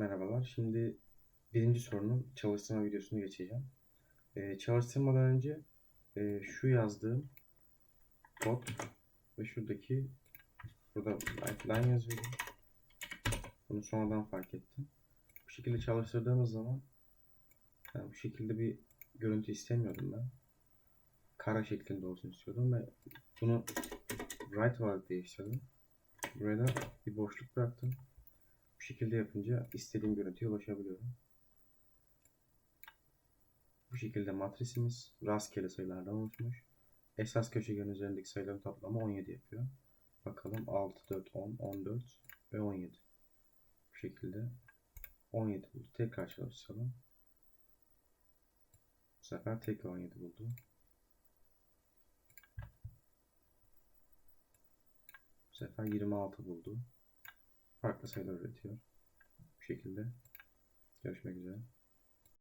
Merhabalar. Şimdi birinci sorunun çalıştırma videosunu geçeceğim. Ee, çalıştırmadan önce e, şu yazdığım kod ve şuradaki burada line yazıyor. Bunu sonradan fark ettim. Bu şekilde çalıştırdığımız zaman yani bu şekilde bir görüntü istemiyordum ben. Kara şeklinde olsun istiyordum ve bunu right olarak değiştirdim. Buraya da bir boşluk bıraktım. Bu şekilde yapınca istediğim görüntüye ulaşabiliyorum. Bu şekilde matrisimiz rastgele sayılardan oluşmuş. Esas köşegenin üzerindeki sayıların toplamı 17 yapıyor. Bakalım 6, 4, 10, 14 ve 17. Bu şekilde 17 buldu. Tekrar çalıştıralım. Bu sefer tekrar 17 buldu. Bu sefer 26 buldu. Farklı sayılar üretiyor. Bu şekilde. Görüşmek üzere.